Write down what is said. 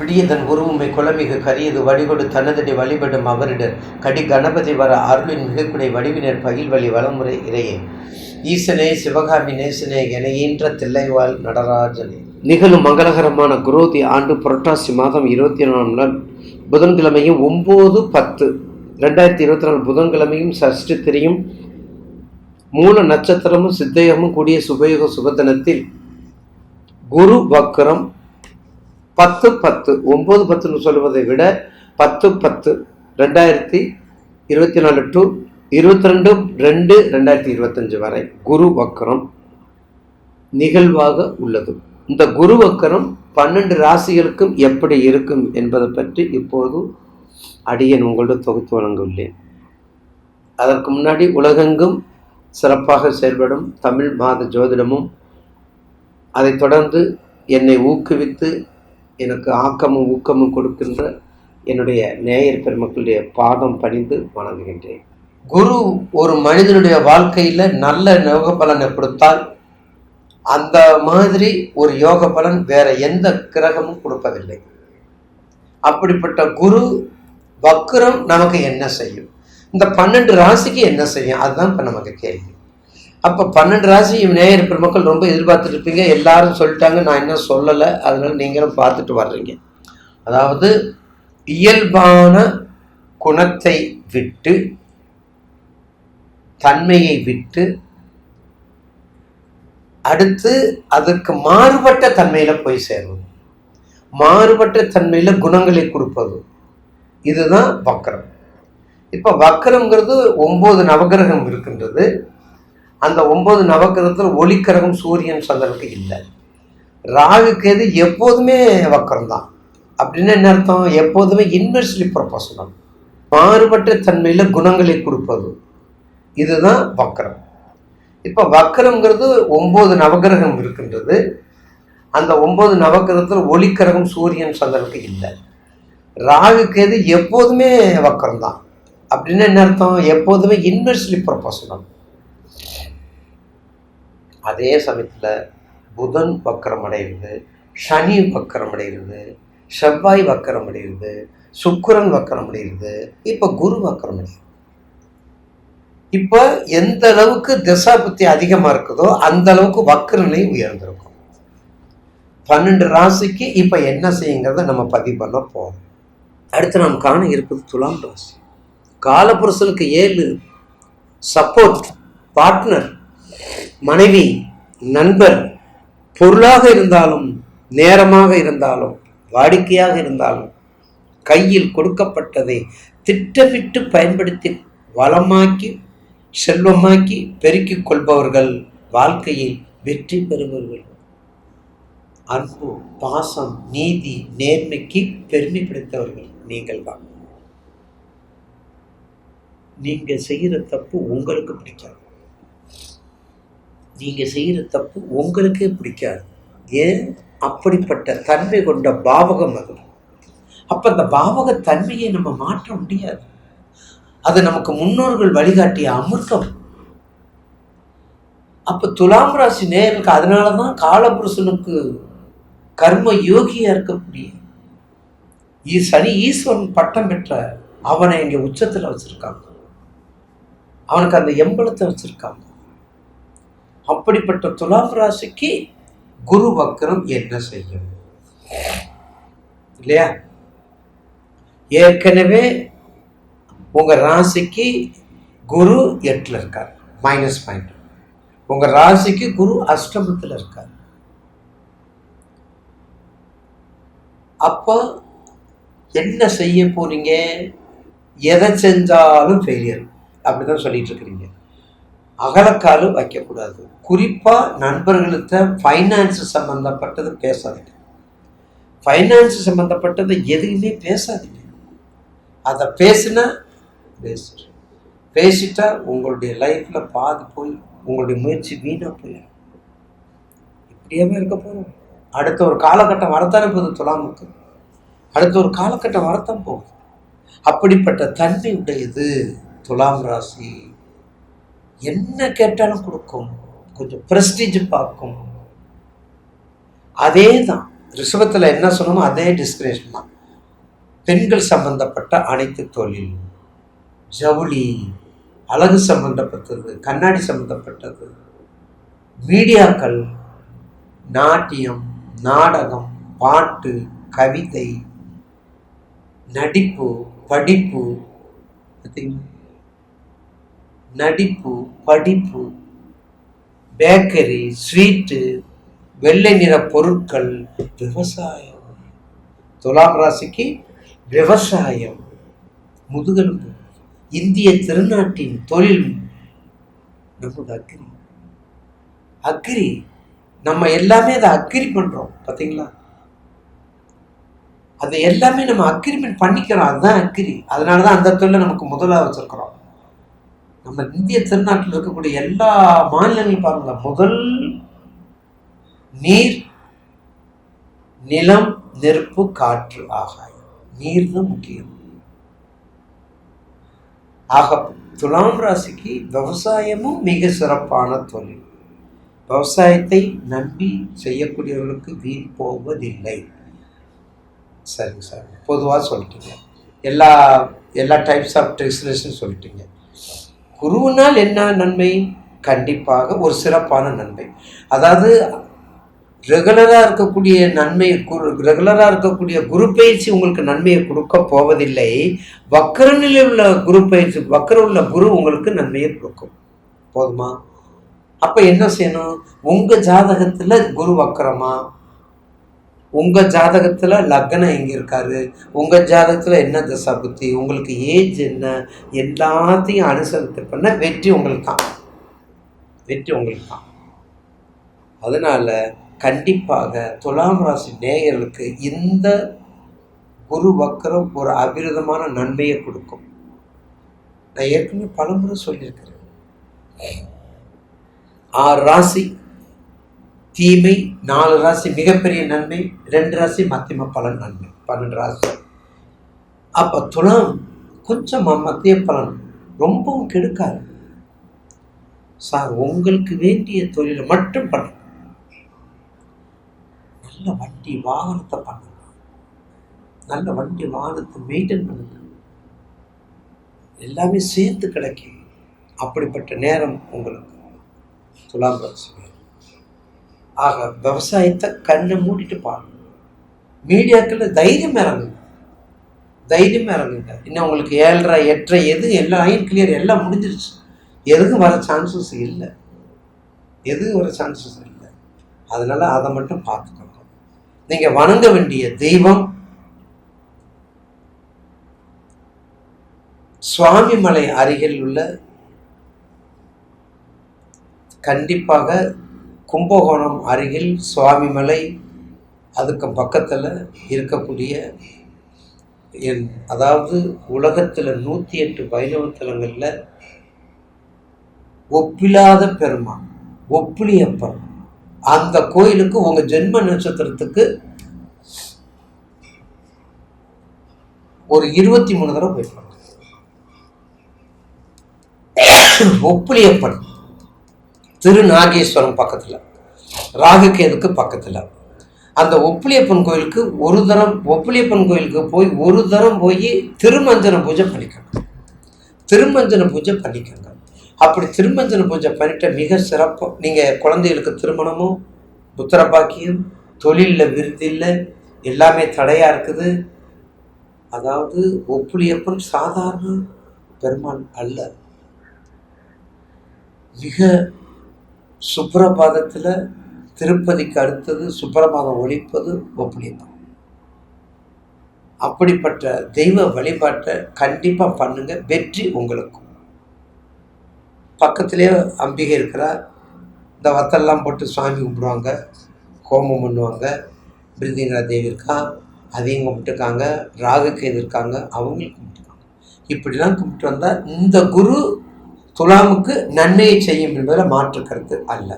பிடியதன் உருவுமை குலமிகு கரியது வழிகொடு தனதடி வழிபடும் அவரிடர் கடி கணபதி வர அருளின் மிகக்குடை வடிவினர் பகில் வழி வளமுறை இறையே. ஈசனே சிவகாமி நேசனே என ஈன்ற தில்லைவாழ் நடராஜனே. நிகழும் மங்களகரமான குரோதி ஆண்டு புரட்டாசி மாதம் இருபத்தி நாலாம் நாள் புதன்கிழமையும் ஒம்பது பத்து ரெண்டாயிரத்தி இருபத்தி நாலு புதன்கிழமையும் சஷ்டி திரியும் மூல நட்சத்திரமும் சித்தயமும் கூடிய சுபயோக சுபதனத்தில் குரு வக்கரம் பத்து பத்து ஒம்பது பத்துன்னு சொல்லுவதை விட பத்து பத்து ரெண்டாயிரத்தி இருபத்தி நாலு டு இருபத்தி ரெண்டு ரெண்டு ரெண்டாயிரத்தி இருபத்தஞ்சு வரை குரு வக்கரம் நிகழ்வாக உள்ளது. இந்த குரு வக்கரம் பன்னெண்டு ராசிகளுக்கும் எப்படி இருக்கும் என்பதை பற்றி இப்போது அடியன் உங்களோட தொகுத்து வழங்கவில்லேன் அதற்கு முன்னாடி உலகெங்கும் சிறப்பாக செயல்படும் தமிழ் மாத ஜோதிடமும் அதைத் தொடர்ந்து என்னை ஊக்குவித்து எனக்கு ஆக்கமும் ஊக்கமும் கொடுக்கின்ற என்னுடைய நேயர் பெருமக்களுடைய பாதம் பணிந்து வணங்குகின்றேன். குரு ஒரு மனிதனுடைய வாழ்க்கையில் நல்ல யோக பலனை கொடுத்தால் அந்த மாதிரி ஒரு யோக பலன் வேற எந்த கிரகமும் கொடுப்பதில்லை. அப்படிப்பட்ட குரு வக்ரம் நமக்கு என்ன செய்யும்? இந்த பன்னெண்டு ராசிக்கு என்ன செய்யும்? அதுதான் இப்போ நமக்கு கேள்வி. அப்போ பன்னெண்டு ராசி நேயர் பெருமக்கள் ரொம்ப எதிர்பார்த்துட்டு இருப்பீங்க எல்லாரும் சொல்லிட்டாங்க. நான் இன்னும் சொல்லலை. அதனால நீங்களும் பார்த்துட்டு வர்றீங்க. அதாவது இயல்பான குணத்தை விட்டு தன்மையை விட்டு அடுத்து அதுக்கு மாறுபட்ட தன்மையில் போய் சேருவது. மாறுபட்ட தன்மையில் குணங்களை கொடுப்பது. இதுதான் வக்கரம். இப்போ வக்கரங்கிறது ஒம்பது நவகிரகம் இருக்கின்றது. அந்த ஒன்பது நவக்கிரகத்தில் ஒளிக்கிரகம் சூரியன் சந்திரனுக்கு இல்லை. ராகு கேது எப்போதுமே வக்கரம் தான் அப்படின்னு என்ன அர்த்தம்? எப்போதுமே இன்வெர்ஸ்லி ப்ரொபோஷனல் மாறுபட்ட தன்மையில் குணங்களை கொடுப்பது. இதுதான் வக்கரம். இப்போ வக்கரங்கிறது ஒம்பது நவகிரகம் இருக்கின்றது. அந்த ஒம்பது நவக்கிரகத்தில் ஒளிக்கிரகம் சூரியன் சந்திரனுக்கு இல்லை. ராகு கேது எப்போதுமே வக்கரம் தான் அப்படின்னு என்ன அர்த்தம்? எப்போதுமே இன்வெர்ஸ்லி ப்ரொபோஷனல் அதே சமயத்தில் புதன் வக்கரம் அடைகிறது சனி வக்கரம் அடைகிறது செவ்வாய் வக்கரம் அடைகிறது சுக்கரன் வக்கரம் அடைகிறது இப்போ குரு வக்கரம் அடைகிறது இப்போ எந்த அளவுக்கு திசாபுத்தி அதிகமாக இருக்குதோ அந்த அளவுக்கு வக்கரநிலை உயர்ந்திருக்கும். பன்னெண்டு ராசிக்கு இப்போ என்ன செய்யுங்கிறத நம்ம பதிவு பண்ண போகிறோம் அடுத்து நாம் காண இருப்பது துலாம் ராசி. காலபுருஷனுக்கு ஏழு சப்போர்ட் பார்ட்னர் மனைவி நண்பர் பொருளாக இருந்தாலும் நேரமாக இருந்தாலும் வாடிக்கையாக இருந்தாலும் கையில் கொடுக்கப்பட்டதை திட்டமிட்டு பயன்படுத்தி வளமாக்கி செல்வமாக்கி பெருக்கிக் கொள்பவர்கள் வாழ்க்கையில் வெற்றி பெறுபவர்கள். அன்பு பாசம் நீதி நேர்மைக்கு பெருமை படைத்தவர்கள் நீங்கள் தான். நீங்கள் செய்கிற தப்பு உங்களுக்கு பிடிக்காது. நீங்க செய்கிற தப்பு உங்களுக்கே பிடிக்காது. ஏன்? அப்படிப்பட்ட தன்மை கொண்ட பாவகம் அது. அப்ப அந்த பாவக தன்மையை நம்ம மாற்ற முடியாது. அது நமக்கு முன்னோர்கள் வழிகாட்டிய அமிர்தம். அப்ப துலாம் ராசி நேருக்கு அதனாலதான் காலபுருஷனுக்கு கர்ம யோகியா இருக்கக்கூடிய ஈ- சனி ஈஸ்வரன் பட்டம் பெற்ற அவனை இங்கே உச்சத்துல வச்சிருக்காங்க. அவனுக்கு அந்த எம்பளத்தை வச்சிருக்காங்க. அப்படிப்பட்ட துலாம் ராசிக்கு குரு வக்கரம் என்ன செய்யும்? இல்லையா? ஏற்கனவே உங்க ராசிக்கு குரு எட்டுல இருக்கார் மைனஸ் பாயிண்ட் உங்க ராசிக்கு குரு அஷ்டமத்துல இருக்கார். அப்போ என்ன செய்ய போறீங்க? எதை செஞ்சாலும் ஃபெயிலியர் அப்படிதான் சொல்லிட்டு இருக்கிறீங்க. அகலக்காலும் வைக்கக்கூடாது. குறிப்பாக நண்பர்கள்ட்ட ஃபைனான்ஸ் சம்மந்தப்பட்டது பேசாதீங்க. ஃபைனான்ஸ் சம்மந்தப்பட்டது எதுவுமே பேசாதீங்க. அதை பேசுனா வேஸ்ட் பேசிட்டா உங்களுடைய லைஃப்பில் பாதி போய் உங்களுடைய முயற்சி வீணாக போயிடும். இப்படியாவே இருக்க போகிறோம் அடுத்த ஒரு காலகட்டம் வரத்தானே போகுது துலாமுக்கு அடுத்த ஒரு காலகட்டம் வரத்தான் போகுது. அப்படிப்பட்ட தன்மை உடையது துலாம் ராசி. என்ன கேட்டாலும் கொடுக்கும். கொஞ்சம் ப்ரெஸ்டீஜ் பார்க்கும். அதே தான் ரிஷபத்தில் என்ன சொன்னோமோ அதே டிஸ்கிரிப்ஷன் தான். பெண்கள் சம்பந்தப்பட்ட அனைத்து தொழில். ஜவுளி அழகு சம்பந்தப்பட்டது கண்ணாடி சம்பந்தப்பட்டது. மீடியாக்கள் நாட்டியம் நாடகம் பாட்டு கவிதை நடிப்பு படிப்பு பார்த்தீங்களா? நடிப்பு படிப்பு பேக்கரி ஸ்வீட்டு வெள்ளை நிற பொருட்கள் விவசாயம். துலாம் ராசிக்கு விவசாயம் முதுகெலும்பு. இந்திய திருநாட்டின் தொழில் நமது அக்ரி. அக்ரி. நம்ம எல்லாமே அதை அக்ரி பண்ணுறோம் பார்த்தீங்களா? அது எல்லாமே நம்ம அக்ரிமெண்ட் பண்ணிக்கிறோம் அதுதான் அக்ரி. அதனால தான் அந்த தொழிலை நமக்கு முதலாக வச்சுருக்குறோம். நம்ம இந்திய திருநாட்டில் இருக்கக்கூடிய எல்லா மாநிலங்களும் பாருங்க. முதல் நீர் நிலம் நெருப்பு காற்று ஆகாயம். நீர் தான் முக்கியம். ஆக துலாம் ராசிக்கு விவசாயமும் மிக சிறப்பான தொழில். விவசாயத்தை நம்பி செய்யக்கூடியவர்களுக்கு வீண் போவதில்லை. சரிங்க சார். பொதுவாக சொல்லிட்டீங்க. எல்லா எல்லா டைப்ஸ் ஆஃப் ட்ரெஸ்லேஷன் சொல்லிட்டீங்க. குருவினால் என்ன நன்மை? கண்டிப்பாக ஒரு சிறப்பான நன்மை. அதாவது ரெகுலராக இருக்கக்கூடிய நன்மை குரு ரெகுலராக இருக்கக்கூடிய குரு பயிற்சி உங்களுக்கு நன்மையை கொடுக்க போவதில்லை. வக்கரநிலை உள்ள குரு பயிற்சி வக்கர உள்ள குரு உங்களுக்கு நன்மையை கொடுக்கும். போதுமா? அப்போ என்ன செய்யணும்? உங்கள் ஜாதகத்தில் குரு வக்கரமாக உங்கள் ஜாதகத்தில் லக்னம் எங்கே இருக்காரு? உங்கள் ஜாதகத்தில் என்ன தசா புத்தி? உங்களுக்கு ஏஜ் என்ன? எல்லாத்தையும் அனுசரித்து பண்ண வெற்றி உங்களுக்கு தான். வெற்றி உங்களுக்கு தான். அதனால் கண்டிப்பாக துலாம் ராசி நேயர்களுக்கு இந்த குரு வக்கரம் ஒரு அபிரதமான நன்மையை கொடுக்கும். நான் ஏற்கனவே பலமுறை சொல்லியிருக்கிறேன். ஆறு ராசி தீமை நாலு ராசி மிகப்பெரிய நன்மை ரெண்டு ராசி மத்தியம பலன் நன்மை பன்னெண்டு ராசி. அப்போ துலாம் கொஞ்சம் மத்திய பலன் ரொம்பவும் கெடுக்காது. சார் உங்களுக்கு வேண்டிய தொழிலை மட்டும் பண்ணுங்க. நல்ல வண்டி வாகனத்தை பண்ணுங்க. நல்ல வண்டி வாகனத்தை மெயின்டைன் பண்ணுங்க. எல்லாமே சேர்த்து கிடைக்கும். அப்படிப்பட்ட நேரம் உங்களுக்கு. துலாம் ராசி ஆக விவசாயத்தை கண்ணை மூடிட்டு பாருங்க மீடியாக்களில் தைரியம் இறங்குங்க தைரியம் இறங்குங்க இன்னும் உங்களுக்கு ஏழரை எட்டரை எது எல்லாம் லைன் கிளியர் எல்லாம் முடிஞ்சிருச்சு. எதுக்கும் வர சான்சஸ் இல்லை. எதுவும் வர சான்சஸ் இல்லை. அதனால் அதை மட்டும் பார்த்துக்கோங்க. நீங்கள் வணங்க வேண்டிய தெய்வம் சுவாமிமலை அருகில் உள்ள கண்டிப்பாக கும்பகோணம் அருகில் சுவாமிமலை அதுக்கு பக்கத்தில் இருக்கக்கூடிய என் அதாவது உலகத்தில் நூற்றி எட்டு வைணவ தலங்களில் ஒப்பில்லாத பெருமான் ஒப்பிலியப்பன் அந்த கோயிலுக்கு உங்கள் ஜென்ம நட்சத்திரத்துக்கு ஒரு இருபத்தி மூணு தடவை போயிருப்பாங்க. ஒப்பிலியப்பன் திருநாகேஸ்வரம் பக்கத்தில். ராகுகேதுக்கு பக்கத்தில். அந்த ஒப்புளியப்பன் கோயிலுக்கு ஒரு தரம் ஒப்புளியப்பன் கோயிலுக்கு போய் ஒரு தரம் போய் திருமஞ்சன பூஜை பண்ணிக்கணும் திருமஞ்சன பூஜை பண்ணிக்கோங்க. அப்படி திருமஞ்சன பூஜை பண்ணிட்ட மிக சிறப்பு நீங்கள் குழந்தைகளுக்கு திருமணமும் புத்திரபாக்கியம் தொழிலில் விருதில்லை எல்லாமே தடையாக இருக்குது. அதாவது ஒப்புளியப்பன் சாதாரண பெருமான் அல்ல. மிக சுப்ரபாதத்தில் திருப்பதிக்கு அடுத்தது சுப்பிரபாதம் ஒழிப்பது ஒப்புளியப்பன் அப்படிப்பட்ட தெய்வ வழிபாட்டை கண்டிப்பாக பண்ணுங்க வெற்றி உங்களுக்கும். பக்கத்திலே அம்பிகை இருக்கிறா இந்த வத்தெல்லாம் போட்டு சாமி கும்பிடுவாங்க ஹோமம் பண்ணுவாங்க பிருந்திங்கரா தேவி இருக்கா அதையும் கும்பிட்டுருக்காங்க ராகுகேது இருக்காங்க அவங்களும் கும்பிட்டுருக்காங்க. இப்படிலாம் கும்பிட்டு வந்தால் இந்த குரு துலாமுக்கு நன்மையை செய்யும் என்பதில் மாற்று கருத்து அல்ல.